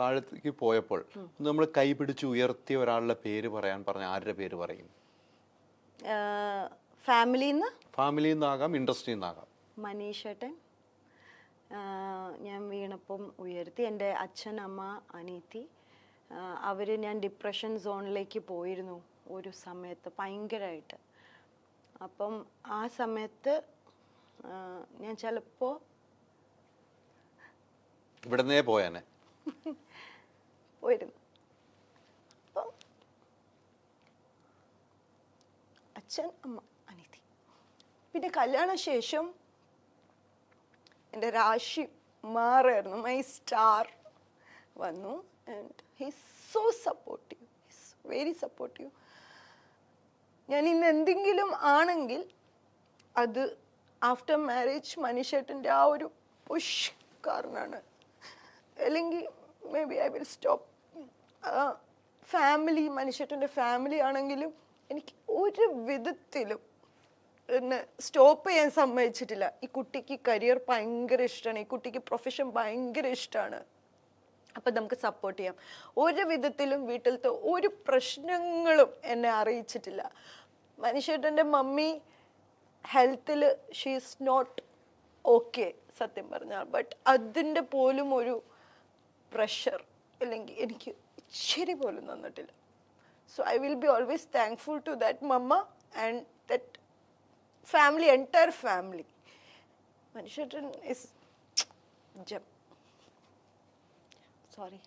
താഴത്തേക്ക് പോയപ്പോൾ നമ്മൾ കൈ പിടിച്ച് ഉയർത്തിയ ഒരാളുടെ പേര് പറയാൻ പറഞ്ഞ ആരുടെ പേര് പറയും? ഫാമിലിയിൽ നിന്ന് ഫാമിലിയിൽ നിന്നാകാം ഇൻഡസ്ട്രിയിൽ നിന്നാകാം മനീഷേട്ടൻ ഞാൻ വീണപ്പം ഉയർത്തി. എന്റെ അച്ഛൻ അമ്മ അനീതി അവർ ഞാൻ ഡിപ്രഷൻ സോണിലേക്ക് പോയിരുന്നു ഒരു സമയത്ത് ഭയങ്കരമായിട്ട് അപ്പം ആ സമയത്ത് ഞാൻ ചിലപ്പോൾ ഇവിടുന്നേ പോയാനെ. പോയിരുന്നു. അപ്പം അച്ഛൻ അമ്മ അനിതി പിന്നെ കല്യാണ ശേഷം എന്റെ രാശി മാറായിരുന്നു മൈ സ്റ്റാർ വന്നു. And his so supportive his very supportive ഞാൻ ഇന്ന് എന്തെങ്കിലും ആണെങ്കിൽ അത് ആഫ്റ്റർ മാരേജ് മനുഷ്യട്ടന്റെ ആ ഒരു പുഷ് കാരണമാണ് അല്ലെങ്കിൽ maybe I will stop family മനുഷ്യട്ടന്റെ family ആണെങ്കിലും എനിക്ക് ഒരു വിധത്തിലും എന്നെ സ്റ്റോപ്പ് ചെയ്യാൻ സമ്മതിച്ചിട്ടില്ല. ഈ കുട്ടിക്ക് കരിയർ ഭയങ്കര ഇഷ്ടമാണ് ഈ കുട്ടിക്ക് പ്രൊഫഷൻ ഭയങ്കര ഇഷ്ടമാണ് അപ്പം നമുക്ക് സപ്പോർട്ട് ചെയ്യാം. ഒരു വിധത്തിലും വീട്ടിലത്തെ ഒരു പ്രശ്നങ്ങളും എന്നെ അറിയിച്ചിട്ടില്ല. മനുഷ്യട്ടന്റെ മമ്മി ഹെൽത്തിൽ ഷീ ഈസ് നോട്ട് ഓക്കെ സത്യം പറഞ്ഞാൽ ബട്ട് അതിന്റെ പോലും ഒരു പ്രഷർ അല്ലെങ്കിൽ എനിക്ക് ഇച്ചിരി പോലും തന്നിട്ടില്ല so I will be always thankful to that mamma and that family entire family മനുഷ്യൻ ഇസ് ജം സോറി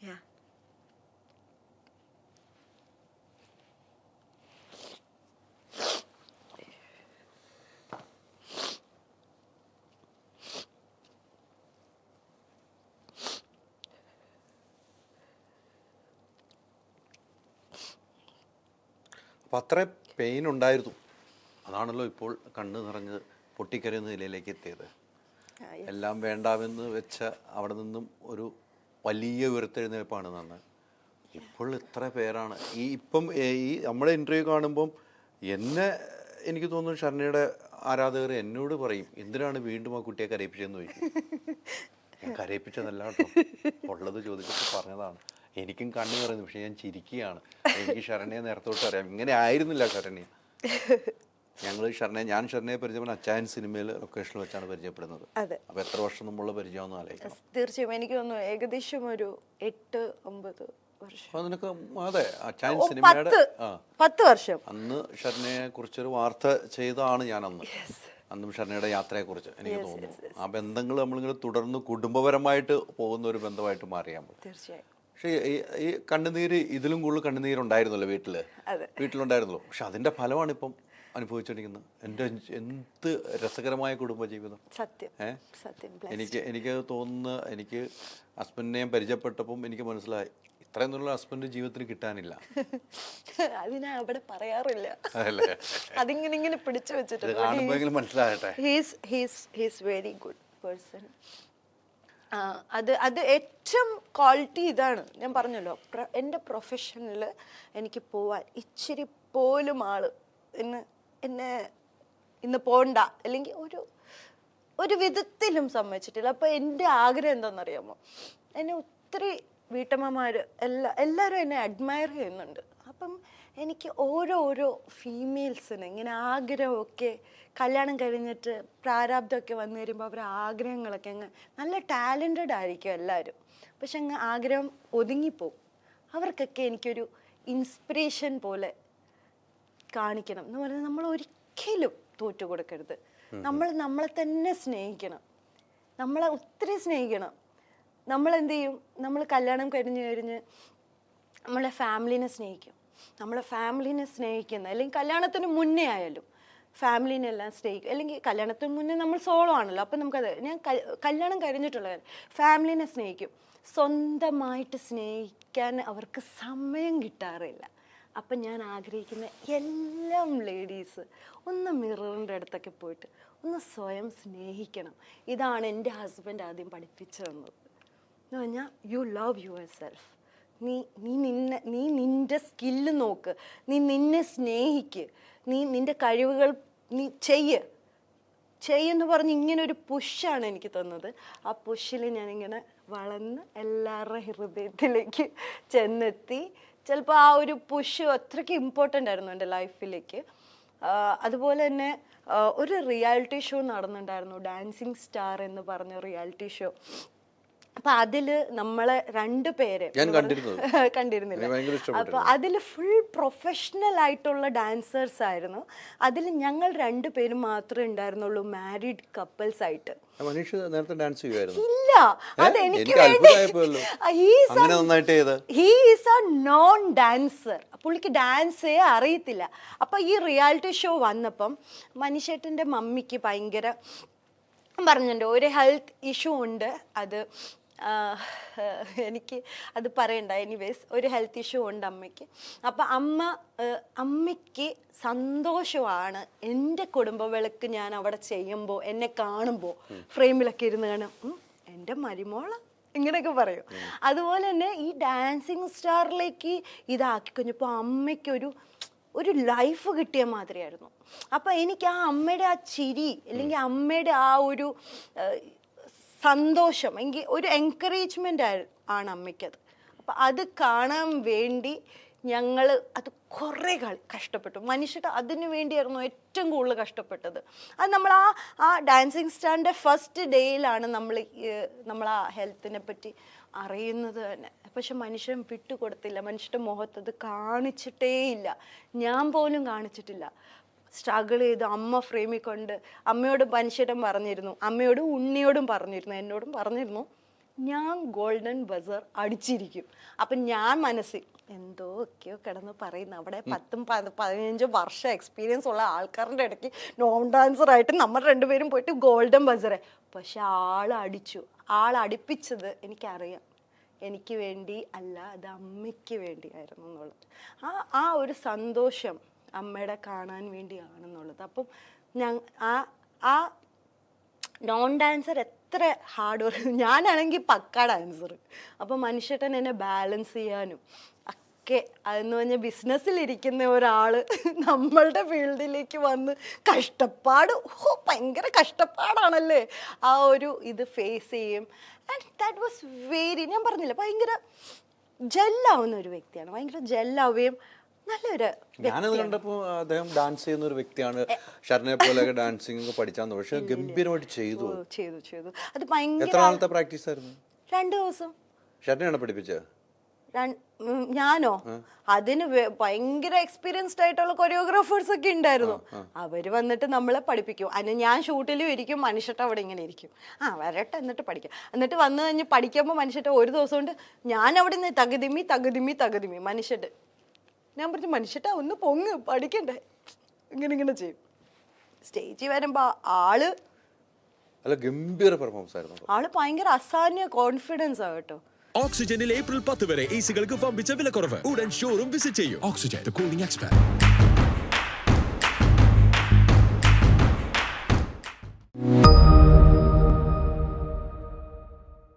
യാ അപ്പം അത്ര പെയിൻ ഉണ്ടായിരുന്നു. അതാണല്ലോ ഇപ്പോൾ കണ്ണ് നിറഞ്ഞ് പൊട്ടിക്കരയുന്ന നിലയിലേക്ക് എത്തിയത്. എല്ലാം വേണ്ടാമെന്ന് വെച്ച അവിടെ നിന്നും ഒരു വലിയ ഉയർത്തെഴുന്നേൽപ്പാണ് നന്ന് ഇപ്പോൾ ഇത്ര പേരാണ്? ഈ ഇപ്പം ഈ നമ്മുടെ ഇന്റർവ്യൂ കാണുമ്പം എന്നെ എനിക്ക് തോന്നുന്നു ഷർണയുടെ ആരാധകർ എന്നോട് പറയും എന്തിനാണ് വീണ്ടും ആ കുട്ടിയെ കരയിപ്പിച്ചതെന്ന് ചോദിക്കും? ഞാൻ കരയിപ്പിച്ചതല്ല കേട്ടോ. ഉള്ളത് ചോദിച്ചിട്ട് പറഞ്ഞതാണ്. എനിക്കും കണ്ണു പറയുന്നു പക്ഷെ ഞാൻ ചിരിക്കുകയാണ്. എനിക്ക് ശരണയെ നേരത്തോട്ട് അറിയാം. ഇങ്ങനെ ആയിരുന്നില്ല ശരണ്യ. ഞങ്ങൾ ശരണയെ ഞാൻ ശരണയെ പരിചയപ്പെടുന്ന അച്ചായൻ സിനിമയിൽ ലൊക്കേഷനിൽ വെച്ചാണ് പരിചയപ്പെടുന്നത്. അപ്പൊ എത്ര വർഷം മുമ്പുള്ള പരിചയം തീർച്ചയായും. എനിക്ക് തോന്നുന്നു ഏകദേശം ഒരു എട്ട് ഒമ്പത് നിനക്ക് അതെ അച്ചായൻ സിനിമയുടെ പത്ത്. വർഷം. അന്ന് ഷർണയെ കുറിച്ചൊരു വാർത്ത ചെയ്താണ് ഞാൻ അന്ന് അന്നും ഷർണയുടെ യാത്രയെ കുറിച്ച് എനിക്ക് തോന്നുന്നു. ആ ബന്ധങ്ങൾ നമ്മളിങ്ങനെ തുടർന്ന് കുടുംബപരമായിട്ട് പോകുന്ന ഒരു ബന്ധമായിട്ട് മാറിയാൽ തീർച്ചയായും. പക്ഷേ ഈ കണ്ണുനീര് ഇതിലും കൂടുതൽ കണ്ണുനീരുണ്ടായിരുന്നല്ലോ വീട്ടിൽ. വീട്ടിലുണ്ടായിരുന്നല്ലോ. പക്ഷെ അതിന്റെ ഫലമാണ് ഇപ്പം അനുഭവിച്ചോണ്ടിരിക്കുന്നത്. എന്റെ എന്ത് രസകരമായ കുടുംബജീവിതം. സത്യം? സത്യം. എനിക്ക് എനിക്ക് തോന്നുന്ന എനിക്ക് ഹസ്ബൻഡിനെയും പരിചയപ്പെട്ടപ്പം എനിക്ക് മനസ്സിലായി. ഇത്രയും നല്ല ഹസ്ബൻഡ് ജീവിതത്തിൽ കിട്ടാനില്ല. അതിനാ അവിടെ പറയാറില്ല. അതിങ്ങനെ ഇങ്ങനെ പിടിച്ചു വെച്ചിട്ട്. കാണുമ്പോഴെങ്കിലും മനസ്സിലാകട്ടെ. He's he's he's very good person അത് അത് ഏറ്റവും ക്വാളിറ്റി ഇതാണ്. ഞാൻ പറഞ്ഞല്ലോ എന്റെ പ്രൊഫഷനിൽ എനിക്ക് പോവാൻ ഇച്ചിരി പോലും ആൾ ഇന്ന് എന്നെ ഇന്ന് പോണ്ട. അല്ലെങ്കിൽ ഒരു ഒരു വിധത്തിലും സമ്മതിച്ചിട്ടില്ല. അപ്പോൾ എന്റെ ആഗ്രഹം എന്താണെന്നറിയാമോ? എന്നെ ഒത്തിരി വീട്ടമ്മമാർ എല്ലാ എല്ലാവരും എന്നെ അഡ്മയർ ചെയ്യുന്നുണ്ട്. അപ്പം എനിക്ക് ഓരോ ഓരോ ഫീമെയിൽസിന് ഇങ്ങനെ ആഗ്രഹമൊക്കെ കല്യാണം കഴിഞ്ഞിട്ട് പ്രാരാബ്ദമൊക്കെ വന്നു വരുമ്പോൾ അവരുടെ ആഗ്രഹങ്ങളൊക്കെ അങ്ങ് നല്ല ടാലന്റഡ് ആയിരിക്കും എല്ലാവരും. പക്ഷെ അങ്ങ് ആഗ്രഹം ഒതുങ്ങിപ്പോവും. അവർക്കൊക്കെ എനിക്കൊരു ഇൻസ്പിറേഷൻ പോലെ കാണിക്കണം എന്ന് പറയുന്നത് നമ്മൾ ഒരിക്കലും തോറ്റു കൊടുക്കരുത് നമ്മൾ നമ്മളെ തന്നെ സ്നേഹിക്കണം. നമ്മളെ ഒത്തിരി സ്നേഹിക്കണം. നമ്മൾ എന്ത് ചെയ്യും? നമ്മൾ കല്യാണം കഴിഞ്ഞ് കഴിഞ്ഞ് നമ്മളെ ഫാമിലിനെ സ്നേഹിക്കും. നമ്മളെ ഫാമിലിനെ സ്നേഹിക്കുന്ന അല്ലെങ്കിൽ കല്യാണത്തിന് മുന്നേ ആയാലും ഫാമിലിനെ എല്ലാം സ്നേഹിക്കും അല്ലെങ്കിൽ കല്യാണത്തിന് മുന്നേ നമ്മൾ സോളോ ആണല്ലോ അപ്പം നമുക്കത് ഞാൻ കല്യാണം കഴിഞ്ഞിട്ടുള്ള ഫാമിലിനെ സ്നേഹിക്കും. സ്വന്തമായിട്ട് സ്നേഹിക്കാൻ അവർക്ക് സമയം കിട്ടാറില്ല. അപ്പം ഞാൻ ആഗ്രഹിക്കുന്ന എല്ലാം ലേഡീസ് ഒന്ന് മിററിന്റെ അടുത്തൊക്കെ പോയിട്ട് ഒന്ന് സ്വയം സ്നേഹിക്കണം. ഇതാണ് എന്റെ ഹസ്ബൻഡ് ആദ്യം പഠിപ്പിച്ചു തന്നത്. എന്ന് പറഞ്ഞാൽ യു ലവ് യുവർ സെൽഫ് നീ നീ നിന്നെ നീ നിന്റെ സ്കില്ല് നോക്ക്. നീ നിന്നെ സ്നേഹിക്ക്. നീ നിന്റെ കഴിവുകൾ നീ ചെയ്യ്. ചെയ്യെന്ന് പറഞ്ഞ് ഇങ്ങനെ ഒരു പുഷാണ് എനിക്ക് തന്നത്. ആ പുഷിൽ ഞാനിങ്ങനെ വളർന്ന് എല്ലാവരുടെ ഹൃദയത്തിലേക്ക് ചെന്നെത്തി. ചിലപ്പോൾ ആ ഒരു പുഷ് അത്രയ്ക്ക് ഇമ്പോർട്ടന്റ് ആയിരുന്നു എന്റെ ലൈഫിലേക്ക് അതുപോലെ തന്നെ ഒരു റിയാലിറ്റി ഷോ നടന്നിട്ടുണ്ടായിരുന്നു. ഡാൻസിങ് സ്റ്റാർ എന്ന് പറഞ്ഞ റിയാലിറ്റി ഷോ അപ്പൊ അതിൽ നമ്മളെ രണ്ടു പേര്. കണ്ടിരുന്നില്ല. അപ്പൊ അതിൽ ഫുൾ പ്രൊഫഷണൽ ആയിട്ടുള്ള ഡാൻസേഴ്സ് ആയിരുന്നു. അതിൽ ഞങ്ങൾ രണ്ടു പേരും മാത്രമേ ഉണ്ടായിരുന്നുള്ളൂ മാരീഡ് കപ്പിൾസ് ആയിട്ട്. മനീഷ് നേരത്തെ ഡാൻസ് ചെയ്യുമായിരുന്നു ഇല്ല. അത് എനിക്ക് he is a non dancer പുള്ളിക്ക് ഡാൻസേ അറിയത്തില്ല. അപ്പൊ ഈ റിയാലിറ്റി ഷോ വന്നപ്പം മനുഷ്യട്ടന്റെ മമ്മിക്ക് ഭയങ്കര പറഞ്ഞിട്ടുണ്ട് ഒരു ഹെൽത്ത് ഇഷ്യൂ ഉണ്ട്. അത് എനിക്ക് അത് പറയണ്ട. എനിവേസ് ഒരു ഹെൽത്ത് ഇഷ്യൂ ഉണ്ട് അമ്മയ്ക്ക്. അപ്പം അമ്മ അമ്മയ്ക്ക് സന്തോഷമാണ് എന്റെ കുടുംബ വിളക്ക് ഞാൻ അവിടെ ചെയ്യുമ്പോൾ എന്നെ കാണുമ്പോൾ ഫ്രെയിമിലൊക്കെ ഇരുന്ന് കാണും. "ഉം, എന്റെ മരുമോള ഇങ്ങനെയൊക്കെ പറയും. അതുപോലെ തന്നെ ഈ ഡാൻസിങ് സ്റ്റാറിലേക്ക് ഇതാക്കി കഴിഞ്ഞപ്പോൾ അമ്മയ്ക്കൊരു ഒരു ലൈഫ് കിട്ടിയ മാതിരിയായിരുന്നു. അപ്പം എനിക്ക് ആ അമ്മയുടെ ആ ചിരി അല്ലെങ്കിൽ അമ്മയുടെ ആ ഒരു സന്തോഷം. എങ്കിൽ ഒരു എൻകറേജ്മെന്റ് ആണ് അമ്മയ്ക്കത്. അപ്പം അത് കാണാൻ വേണ്ടി ഞങ്ങൾ അത് കുറേ കളി കഷ്ടപ്പെട്ടു. മനുഷ്യർ അതിനു വേണ്ടിയായിരുന്നു ഏറ്റവും കൂടുതൽ കഷ്ടപ്പെട്ടത്. അത് നമ്മൾ ആ ആ ഡാൻസിങ് സ്റ്റാറിന്റെ ഫസ്റ്റ് ഡേയിലാണ് നമ്മൾ നമ്മൾ ആ ഹെൽത്തിനെ പറ്റി അറിയുന്നത് തന്നെ. പക്ഷെ മനുഷ്യൻ വിട്ടുകൊടുത്തില്ല. മനുഷ്യന്റെ മുഖത്ത് അത് കാണിച്ചിട്ടേ ഇല്ല ഞാൻ പോലും കാണിച്ചിട്ടില്ല. സ്ട്രഗിൾ ചെയ്ത് അമ്മ ഫ്രെയിമിൽ കൊണ്ട് അമ്മയോട് മനുഷ്യരും പറഞ്ഞിരുന്നു. അമ്മയോട് ഉണ്ണിയോടും പറഞ്ഞിരുന്നു. എന്നോടും പറഞ്ഞിരുന്നു ഞാൻ ഗോൾഡൻ ബസർ അടിച്ചിരിക്കും. അപ്പം ഞാൻ മനസ്സിൽ എന്തോ ഒക്കെയോ കിടന്ന് പറയുന്നു. അവിടെ പത്തും പതി- പതിനഞ്ചും വർഷം എക്സ്പീരിയൻസ് ഉള്ള ആൾക്കാരുടെ ഇടയ്ക്ക് നോൺ ഡാൻസർ ആയിട്ട് നമ്മൾ രണ്ടുപേരും പോയിട്ട് ഗോൾഡൻ ബസറെ പക്ഷെ ആൾ അടിച്ചു. ആൾ അടിപ്പിച്ചത് എനിക്കറിയാം. എനിക്ക് വേണ്ടി അല്ല അത് അമ്മയ്ക്ക് വേണ്ടിയായിരുന്നു എന്നുള്ളത്. ആ ആ ഒരു സന്തോഷം അമ്മയുടെ കാണാൻ വേണ്ടിയാണെന്നുള്ളത്. അപ്പം ഞാൻ ആ ആ നോൺ ഡാൻസർ എത്ര ഹാർഡ് വർക്ക് ഞാനാണെങ്കിൽ പക്ക ഡാൻസർ അപ്പം മനുഷ്യട്ടൻ എന്നെ ബാലൻസ് ചെയ്യാനും ഒക്കെ അതെന്ന് പറഞ്ഞാൽ ബിസിനസ്സിലിരിക്കുന്ന ഒരാൾ നമ്മളുടെ ഫീൽഡിലേക്ക് വന്ന് കഷ്ടപ്പാട് ഓ ഭയങ്കര കഷ്ടപ്പാടാണല്ലേ? ആ ഒരു ഇത് ഫേസ് ചെയ്യും. ആൻഡ് ദാറ്റ് വാസ് വെരി ഞാൻ പറഞ്ഞില്ല ഭയങ്കര ജെല്ലാവുന്ന ഒരു വ്യക്തിയാണ്. ഭയങ്കര ജെല്ലാവുകയും നല്ലൊരു ഞാനത് കണ്ടപ്പോ അദ്ദേഹം ഡാൻസ് ചെയ്യുന്ന ഒരു വ്യക്തിയാണ്. ഷർണയെ പോലെ ഒക്കെ പഠിച്ചാന്ന് പക്ഷെ ഗംഭീരമായിട്ട് ചെയ്തു. ചെയ്തു ചെയ്തു. അത് ഭയങ്കര എത്ര നാളത്തെ പ്രാക്ടീസ് ആയിരുന്നു? രണ്ടു ദിവസം. ഷർണയാണ് പഠിപ്പിച്ചത്? ഞാനോ? അതിന് ഭയങ്കര എക്സ്പീരിയൻസ്ഡ് ആയിട്ടുള്ള കൊറിയോഗ്രാഫേഴ്സ് ഒക്കെ ഉണ്ടായിരുന്നു. അവർ വന്നിട്ട് നമ്മളെ പഠിപ്പിക്കും. അതിന് ഞാൻ ഷൂട്ടിലും ഇരിക്കും മനുഷ്യട്ട് അവിടെ ഇങ്ങനെ ഇരിക്കും. ആ വരട്ടെ എന്നിട്ട് പഠിക്കും. എന്നിട്ട് വന്നു കഴിഞ്ഞ് പഠിക്കുമ്പോൾ മനുഷ്യട്ട് ഒരു ദിവസം കൊണ്ട് ഞാൻ അവിടെ നിന്ന് തകതിമി തകതിമി തകതിമി. മനുഷ്യട്ട് ഞാൻ പറഞ്ഞു മനുഷ്യട്ടാ ഒന്ന് പൊങ്ങ് പഠിക്കണ്ടേ. ഇങ്ങനെ ഇങ്ങനെ ചെയ്യും. സ്റ്റേജിൽ വരുമ്പോ ആൾ അല്ല ഗംഭീര പെർഫോമൻസ് ആയിരുന്നു. ആൾ ഭയങ്കര അസാന്യ കോൺഫിഡൻസ് ആ കേട്ടോ. ഓക്സിജനിൽ ഏപ്രിൽ പത്ത് വരെ എ സികൾക്ക് പമ്പിച്ച വിലക്കുറവ്. ഉടൻ ഷോറും വിസിറ്റ് ചെയ്യും. Oxygen cooling expert